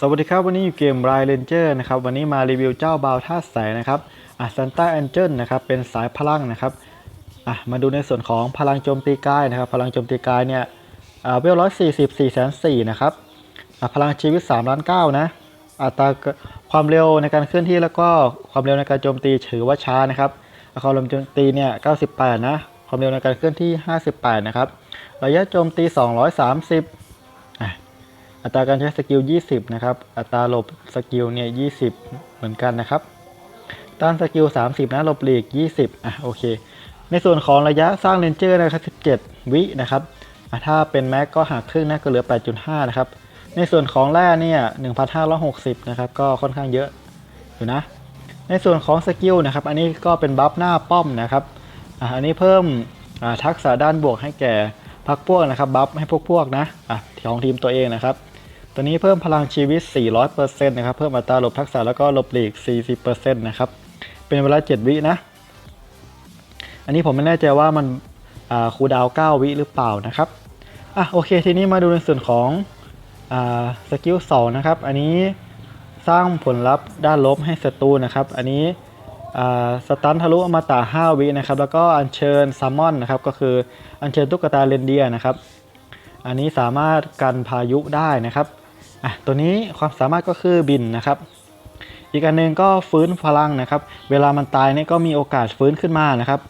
สวัสดีครับ วันนี้อยู่เกม r ายเลนเจอร์นะครับวันนี้มารีวิวเจ้าบาวท่าแสนะครับอะซันต้าแอนเจิลนะครับเป็นสายพลังนะครับอะมาดูในส่วนของพลังโจมตีกายนะครับ พลังโจมตีกายเนี่ยอ่าเวลร้อยสี่สิบสี่แสนสี่นะครับอะพลังชีวิตสามล้านเก้านะอัตราความเร็วในการเคลื่อนที่แล้วก็ความเร็วในการโจมตีถือว่าช้านะครับความเร็วโจมตีเนี่ย98นะความเร็วในการเคลื่อนที่58นะครับระยะโจมตี230อะ อัตราการใช้สกิล 20 นะครับ อัตราหลบสกิลเนี่ย20 เหมือนกันนะครับ ต้านสกิล 30 นะ หลบหลีก 20 อะ โอเค ในส่วนของระยะสร้างเลนเจอร์นะครับ 17 วินะครับอะถ้าเป็นแม็กก็หักครึ่งนะก็เหลือ 8.5 นะครับ ในส่วนของแร่เนี่ย 1,560 นะครับ ก็ค่อนข้างเยอะอยู่นะ ในส่วนของสกิลนะครับ อันนี้ก็เป็นบัฟหน้าป้อมนะครับอะอันนี้เพิ่มอ่าทักษะด้านบวกให้แก่พักพวกนะครับ บัฟให้พวกพวกนะอะของทีมตัวเองนะครับ ตัวนี้เพิ่มพลังชีวิต 400%นะครับ เพิ่มอัตราหลบทักษะแล้วก็หลบหลีก 40%นะครับ เป็นเวลา 7 วินะ อันนี้ผมไม่แน่ใจว่ามันคูดาว 9 วิหรือเปล่านะครับ อะโอเค ทีนี้มาดูในส่วนของอสกิล 2 นะครับ อันนี้สร้างผลลัพธ์ด้านลบให้ศัตรูนะครับ อันนี้อ่าสตันทะลุอมตะ5วินะครับ แล้วก็อัญเชิญซัมมอนนะครับ ก็คืออัญเชิญตุ๊กตาเรนเดียร์นะครับ อันนี้สามารถกันพายุได้นะครับ อะตัวนี้ความสามารถก็คือบินนะครับ อีกอันหนึ่งก็ฟื้นพลังนะครับ เวลามันตายเนี่ยก็มีโอกาสฟื้นขึ้นมานะครับ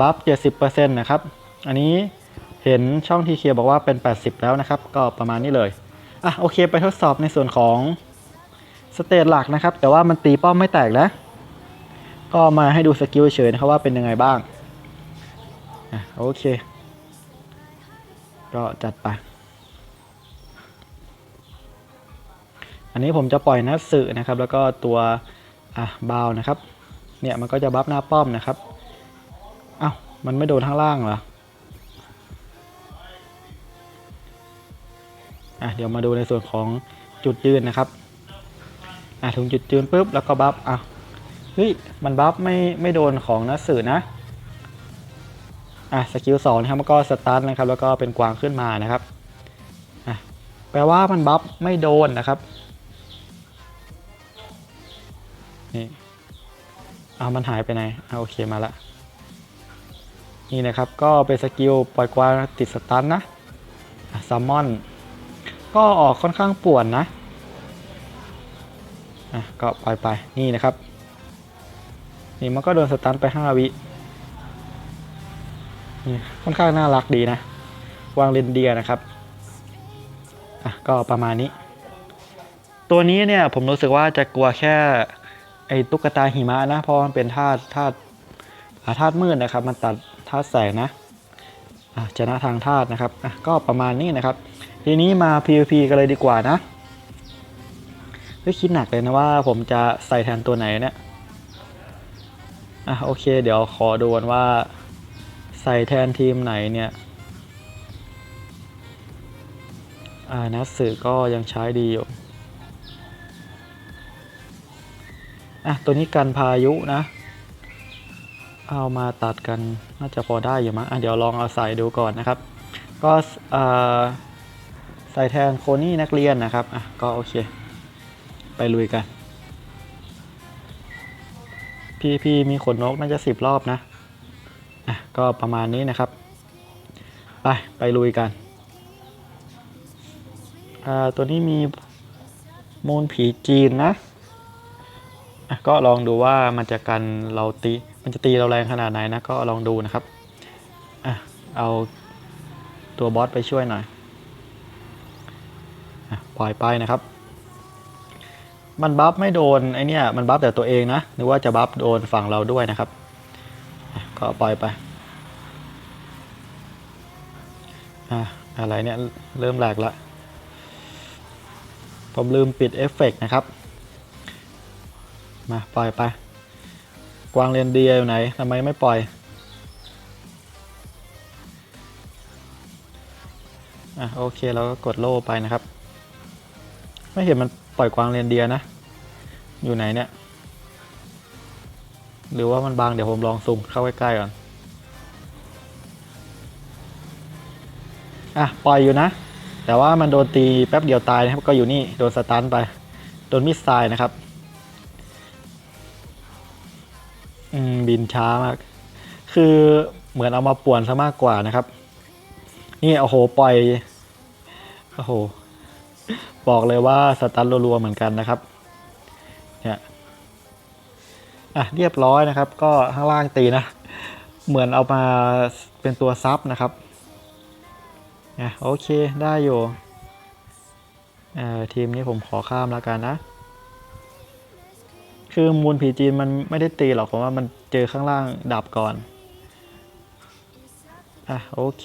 บัฟ70%นะครับ อันนี้เห็นช่องทีเคียบอกว่าเป็น 80 แล้วนะครับ ก็ประมาณนี้เลย อะโอเคไปทดสอบในส่วนของสเตจหลักนะครับ แต่ว่ามันตีป้อมไม่แตกนะ ก็มาให้ดูสกิลเฉยนะครับว่าเป็นยังไงบ้าง อะโอเค ก็จัดไป นนี้ผมจะปล่อยนัดสื่อนะครับ แล้วก็ตัวอะบาวนะครับ เนี่ยมันก็จะบัฟหน้าป้อมนะครับ เอ้ามันไม่โดนข้างล่างเหรอ อะเดี๋ยวมาดูในส่วนของจุดยืนนะครับ อะถึงจุดยืนปุ๊บแล้วก็บัฟอะเฮ้ยมันบัฟไม่ไม่โดนของนัดสื่อนะอะสกิลสองนะครับมันก็สตาร์ทนะครับ แล้วก็เป็นกวางขึ้นมานะครับอะแปลว่ามันบัฟไม่โดนนะครับ เอามันหายไปไหนเอาโอเคมาละนี่นะครับก็เป็นสกิลปล่อยกวาติดสตันนะซัมมอน ก็ออกค่อนข้างป่วนนะอะก็ปล่อยไปนี่นะครับ นี่มันก็โดนสตันไป 5 วินี่ค่อนข้างน่ารักดีนะ วางเรนเดียนะครับอะก็ประมาณนี้ ตัวนี้เนี่ยผมรู้สึกว่าจะกลัวแค่ ไอ้ตุ๊กตาหิมะนะเพราะมันเป็นธาตุธาตุธาตุมืดนะครับ มันตัดธาตุแสงนะชนะทางธาตุนะครับก็ประมาณนี้นะครับ ทีนี้มา PVP กันเลยดีกว่านะเฮ้ยคิดหนักเลยนะว่าผมจะใส่แทนตัวไหนเนี่ยอะโอเค เดี๋ยวขอดูนว่าใส่แทนทีมไหนเนี่ยอ่านัดสื่อก็ยังใช้ดีอยู่ อะตัวนี้กันพายุนะ เอามาตัดกันน่าจะพอได้อยู่มั้งอะเดี๋ยวลองเอาใส่ดูก่อนนะครับ ก็ใส่แทนโคนี่นักเรียนนะครับอะก็โอเค ไปลุยกัน พี่พี่มีขนนกน่าจะสิบรอบนะอะก็ประมาณนี้นะครับ ไปไปลุยกันอ่าตัวนี้มีมูลผีจีนนะ ก็ลองดูว่ามันจะกันเราตีมันจะตีเราแรงขนาดไหนนะก็ลองดูนะครับอะเอาตัวบอสไปช่วยหน่อยอปล่อยไปนะครับ มันบัฟไม่โดนไอเนี่ยมันบัฟแต่ตัวเองนะนึกว่าจะบัฟโดนฝั่งเราด้วยนะครับก็ปล่อยไปอะอะไรเนี่ยเริ่มแหลกละผมลืมปิดเอฟเฟกต์นะครับ มาปล่อยไป กวางเรนเดียอยู่ไหนทำไมไม่ปล่อยอะโอเคเราก็กดโล่ไปนะครับ ไม่เห็นมันปล่อยกวางเรนเดียนะ อยู่ไหนเนี่ย หรือว่ามันบางเดี๋ยวผมลองซูมเข้าใกล้ๆก่อนอะปล่อยอยู่นะ แต่ว่ามันโดนตีแป๊บเดียวตายนะครับก็อยู่นี่โดนสตันไป โดนมิสไซล์นะครับ บินช้ามาก คือเหมือนเอามาป่วนซะมากกว่านะครับ นี่โอ้โหปล่อยโอ้โหบอกเลยว่าสตันรัวๆเหมือนกันนะครับเนี่ยอะเรียบร้อยนะครับ ก็ข้างล่างตีนะ เหมือนเอามาเป็นตัวซับนะครับอะโอเคได้อยู่เอ่อทีมนี้ผมขอข้ามแล้วกันนะ คือมูลผีจีนมันไม่ได้ตีหรอกผมว่ามัน เจอข้างล่างดับก่อน อะ โอเค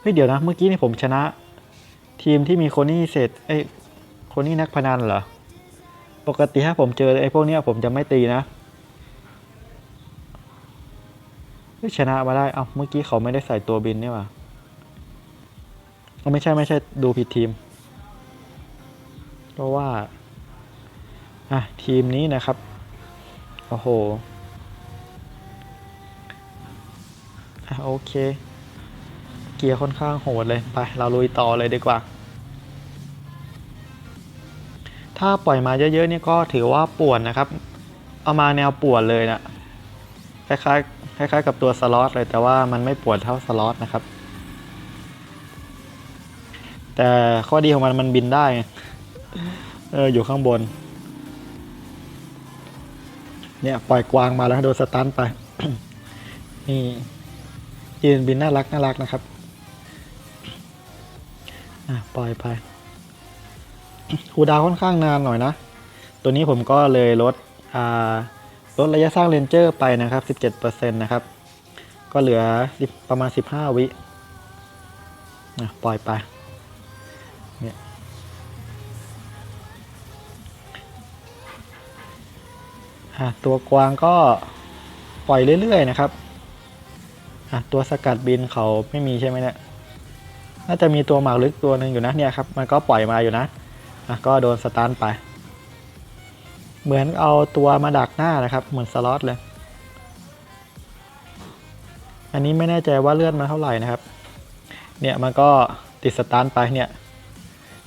เฮ้ย เดี๋ยวนะ เมื่อกี้นี่ผมชนะ ทีมที่มีโคนี่เสร็จเอ้โคนี่นักพนันเหรอ ปกติถ้าผมเจอไอ้พวกเนี้ยผมจะไม่ตีนะเฮ้ยชนะมาได้ เอ้าเมื่อกี้เขาไม่ได้ใส่ตัวบินนี่หว่าเอาไม่ใช่ไม่ใช่ดูผิดทีม เพราะว่า อะ ทีมนี้นะครับ โอ้โห โอเค เกียร์ค่อนข้างโหดเลย ไป เราลุยต่อเลยดีกว่า ถ้าปล่อยมาเยอะๆนี่ก็ถือว่าป่วนนะครับ เอามาแนวป่วนเลยนะคล้ายๆคล้ายๆกับตัวสล็อตเลยแต่ว่ามันไม่ปวนเท่าสล็อตนะครับ แต่ข้อดีของมันมันบินได้เอออยู่ข้างบน เนี่ย ปล่อยกวางมาแล้วโดนสตันไป นี่ ยืนบินน่ารักน่ารักนะครับ อะปล่อยไปคูดาวค่อนข้างนานหน่อยนะ ตัวนี้ผมก็เลยลดอ่าลดระยะสร้างเรนเจอร์ไปนะครับ 17%นะครับ ก็เหลือประมาณ 15 วิอะปล่อยไปเนี่ยตัวกวางก็ปล่อยเรื่อยๆนะครับ อะตัวสกัดบินเขาไม่มีใช่ไหมเนี่ยน่าจะมีตัวหมากลึกตัวหนึ่งอยู่นะเนี่ยครับมันก็ปล่อยมาอยู่นะอะก็โดนสตาร์ทไป เหมือนเอาตัวมาดักหน้านะครับเหมือนสล็อตเลย อันนี้ไม่แน่ใจว่าเลือดมันเท่าไหร่นะครับ เนี่ยมันก็ติดสตาร์ทไปเนี่ย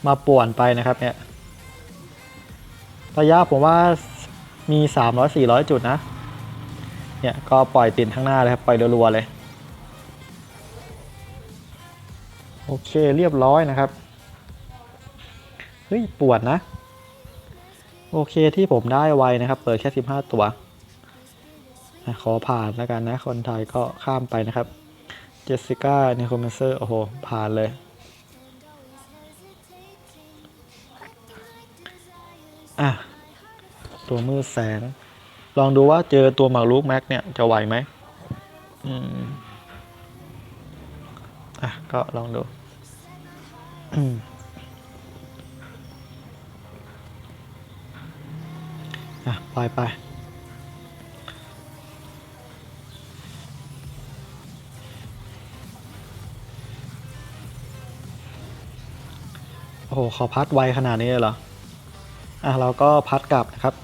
มาป่วนไปนะครับเนี่ยระยะผมว่ามี 300 400 จุดนะ เนี่ยก็ปล่อยติดข้างหน้าเลยครับ ปล่อยรัวๆเลย โอเคเรียบร้อยนะครับ เฮ้ย ปวดนะ โอเคที่ผมได้ไวนะครับ เปิดแค่ 15 ตัวอะขอผ่านแล้วกันนะ คนไทยก็ข้ามไปนะครับ เจสสิก้าเนโคเมเซอร์ โอ้โห ผ่านเลยอะตัวมืดแสง ลองดูว่าเจอตัวหมากรุกแม็กเนี่ยจะไหวไหมอืม อะ ก็ลองดูอะปล่อยไปโอ้โหขาพัดไวขนาดนี้เลยเหรอ อะ เราก็พัดกลับนะครับ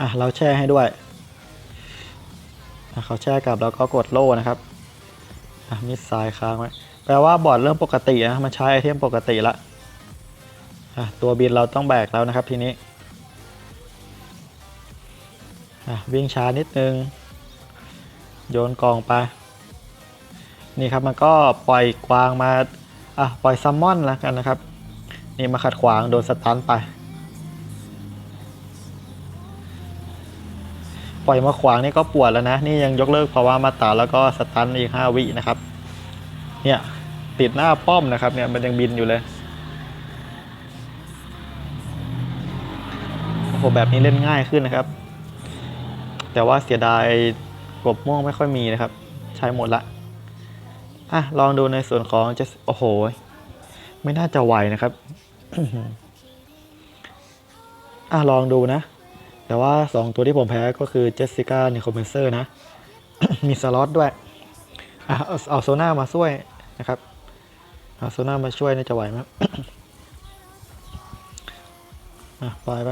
อะ เราแช่ให้ด้วย อะ เขาแช่กลับแล้วก็กดโล่นะครับ อะมิสไซล์ค้างไว้แปลว่าบอร์ดเริ่มปกตินะมันใช้ไอเทมปกติละอะตัวบินเราต้องแบกแล้วนะครับทีนี้อะวิ่งช้านิดนึง โยนกองไป นี่ครับมันก็ปล่อยกวางมาอะปล่อยซัมมอนแล้วกันนะครับ นี่มาขัดขวางโดนสตันไป ปล่อยมาขวางนี่ก็ปวดแล้วนะ นี่ยังยกเลิกภาวะมาตาแล้วก็สตันอีก5วินะครับ เนี่ยติดหน้าป้อมนะครับเนี่ยมันยังบินอยู่เลยโอ้โหแบบนี้เล่นง่ายขึ้นนะครับ แต่ว่าเสียดายกบม่วงไม่ค่อยมีนะครับ ใช้หมดละอะลองดูในส่วนของจะโอ้โห ไม่น่าจะไหวนะครับอะลองดูนะ แต่ว่า 2 ตัวที่ผมแพ้ก็คือเจสสิก้านิโคเมเซอร์นะ มีสล็อตด้วยเอาโซน่ามาช่วยนะครับ เอาโซน่ามาช่วยน่าจะไหวไหมอะปล่อยไป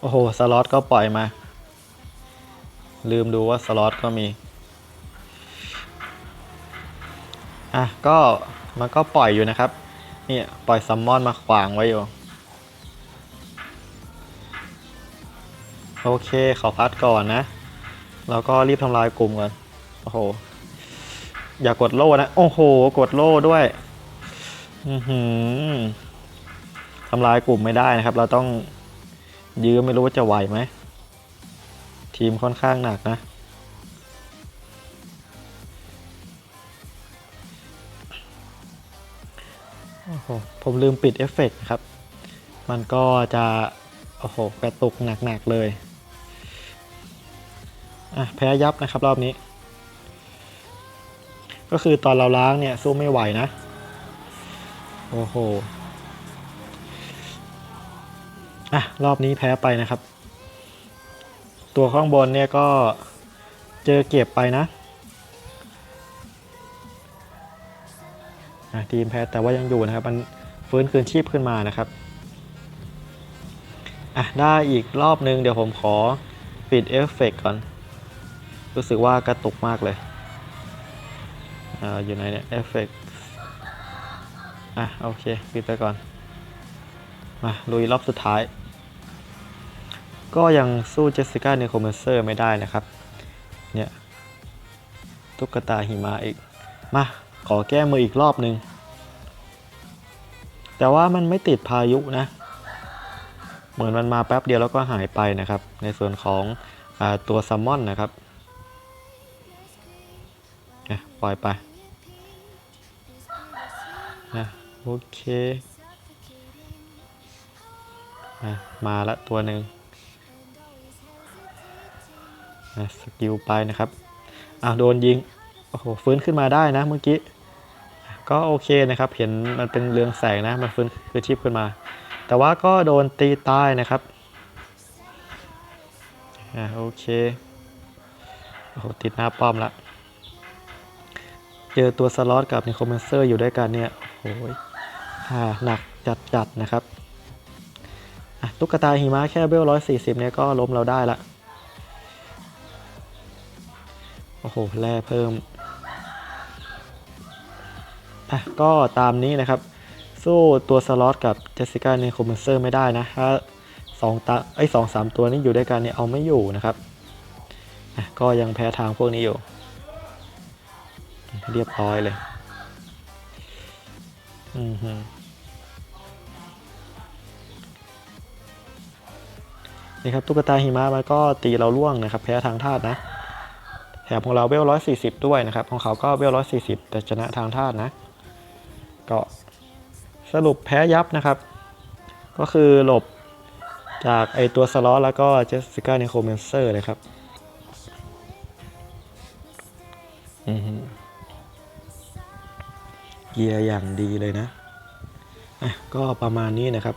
โอ้โห สล็อตก็ปล่อยมา ลืมดูว่าสล็อตก็มี อะ ก็มันก็ปล่อยอยู่นะครับ นี่ปล่อยซัมมอนมาขวางไว้อยู่ โอเคขอพัดก่อนนะ แล้วก็รีบทำลายกลุ่มก่อน โอ้โห อย่ากดโล่นะ โอ้โห กดโล่ด้วย อือหือทำลายกลุ่มไม่ได้นะครับ เราต้องยื้อไม่รู้ว่าจะไหวไหม ทีมค่อนข้างหนักนะโอ้โหผมลืมปิดเอฟเฟกต์ครับ มันก็จะ โอ้โห กระตุกหนัก ๆ เลย อะแพ้ยับนะครับรอบนี้ ก็คือตอนเราล้างเนี่ยสู้ไม่ไหวนะ โอ้โหอะรอบนี้แพ้ไปนะครับ ตัวข้างบนเนี่ยก็เจอเก็บไปนะอะทีมแพ้แต่ว่ายังอยู่นะครับ มันฟื้นคืนชีพขึ้นมานะครับอะได้อีกรอบนึง เดี๋ยวผมขอปิดเอฟเฟกต์ก่อน รู้สึกว่ากระตุกมากเลยออยู่ไหนเนี่ยเอฟเฟกต์อะ โอเคปิดไปก่อน มาลุยรอบสุดท้าย ก็ยังสู้เจสสิก้าเนโคเมเซอร์ไม่ได้นะครับ เนี่ย ตุ๊กตาหิมะอีก มา ขอแก้มืออีกรอบนึง แต่ว่ามันไม่ติดพายุนะ เหมือนมันมาแป๊บเดียวแล้วก็หายไปนะครับ ในส่วนของอตัวซัมมอนนะครับ อะปล่อยไปนะโอเคอะมาละตัวหนึ่งอะสกิลไปนะครับอะโดนยิงโอ้โหฟื้นขึ้นมาได้นะเมื่อกี้ก็โอเคนะครับ เห็นมันเป็นเรืองแสงนะ มันฟื้นคือชีพขึ้นมา แต่ว่าก็โดนตีตายนะครับ อ่าโอเค โอ้โห ติดหน้าป้อมละ เจอตัวสล็อตกับนิโคลเมนเซอร์อยู่ด้วยกันเนี่ยโอ้โหอ่าหนักจัดๆนะครับตุ๊กตาหิมะแค่เบลร้อยสี่สิบเนี่ยก็ล้มเราได้ละโอ้โหแร่เพิ่มอะก็ตามนี้นะครับ สู้ตัวสล็อตกับเจสสิก้าเนโคมเซอร์ไม่ได้นะถ้าสองตาไอ้สองสามตัวนี้อยู่ด้วยกันเนี่ยเอาไม่อยู่นะครับอะก็ยังแพ้ทางพวกนี้อยู่ เรียบร้อยเลย อือฮึนี่ครับตุ๊กตาหิมะมันก็ตีเราล่วงนะครับ แพ้ทางธาตุนะแถมของเราเวลร้อยสี่สิบด้วยนะครับ ของเขาก็เวลร้อยสี่สิบแต่ชนะทางธาตุนะ ก็สรุปแพ้ยับนะครับ ก็คือหลบจากไอตัวสล็อตแล้วก็เจสสิก้าเนโคเมนเซอร์เลยครับ อือฮึ เกียร์อย่างดีเลยนะะก็ประมาณนี้นะครับ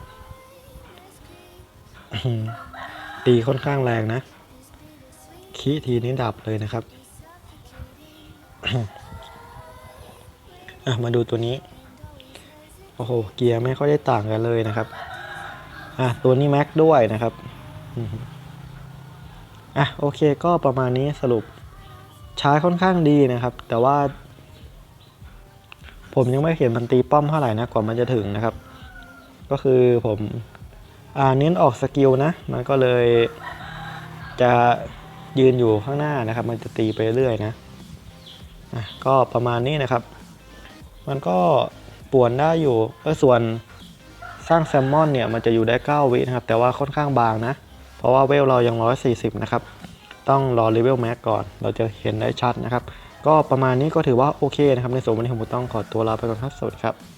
ตีค่อนข้างแรงนะคีทีนี้ดับเลยนะครับ มาดูตัวนี้ โอ้โห เกียร์ไม่ค่อยได้ต่างกันเลยนะครับอะตัวนี้แม็กด้วยนะครับอืมอะโอเคก็ประมาณนี้สรุปใช้ค่อนข้างดีนะครับ แต่ว่า ผมยังไม่เห็นมันตีป้อมเท่าไหร่นะกว่ามันจะถึงนะครับ ก็คือผมอ่าเน้นออกสกิลนะ มันก็เลยจะยืนอยู่ข้างหน้านะครับ มันจะตีไปเรื่อยนะอะก็ประมาณนี้นะครับ มันก็ป่วนได้อยู่เออส่วนสร้างแซลมอนเนี่ยมันจะอยู่ได้ 9 วินะครับ แต่ว่าค่อนข้างบางนะ เพราะว่าเวลเรายัง 140 นะครับ ต้องรอเลเวลแม็กก่อน เราจะเห็นได้ชัดนะครับ ก็ประมาณนี้ก็ถือว่าโอเคนะครับ ในส่วนวันนี้ผมต้องขอตัวลาไปก่อนครับ สวัสดีครับ